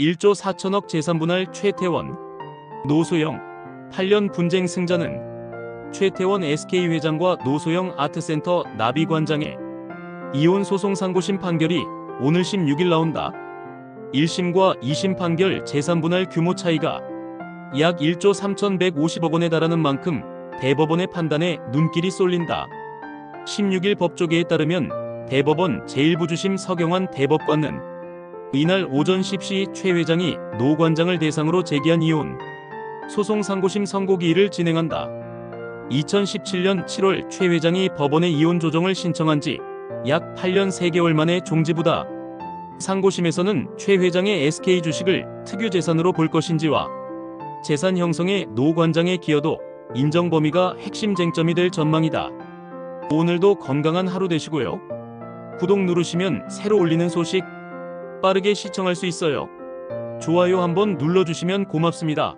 1조 4천억 재산분할 최태원 노소영 8년 분쟁 승자는 최태원 SK회장과 노소영 아트센터 나비관장의 이혼 소송 상고심 판결이 오늘 16일 나온다. 1심과 2심 판결 재산분할 규모 차이가 약 1조 3,150억 원에 달하는 만큼 대법원의 판단에 눈길이 쏠린다. 16일 법조계에 따르면 대법원 제1부주심 서경환 대법관은 이날 오전 10시 최 회장이 노 관장을 대상으로 제기한 이혼 소송 상고심 선고 기일을 진행한다. 2017년 7월 최 회장이 법원에 이혼 조정을 신청한 지 약 8년 3개월 만에 종지부다. 상고심에서는 최 회장의 SK 주식을 특유 재산으로 볼 것인지와 재산 형성에 노 관장의 기여도 인정 범위가 핵심 쟁점이 될 전망이다. 오늘도 건강한 하루 되시고요. 구독 누르시면 새로 올리는 소식 빠르게 시청할 수 있어요. 좋아요 한번 눌러주시면 고맙습니다.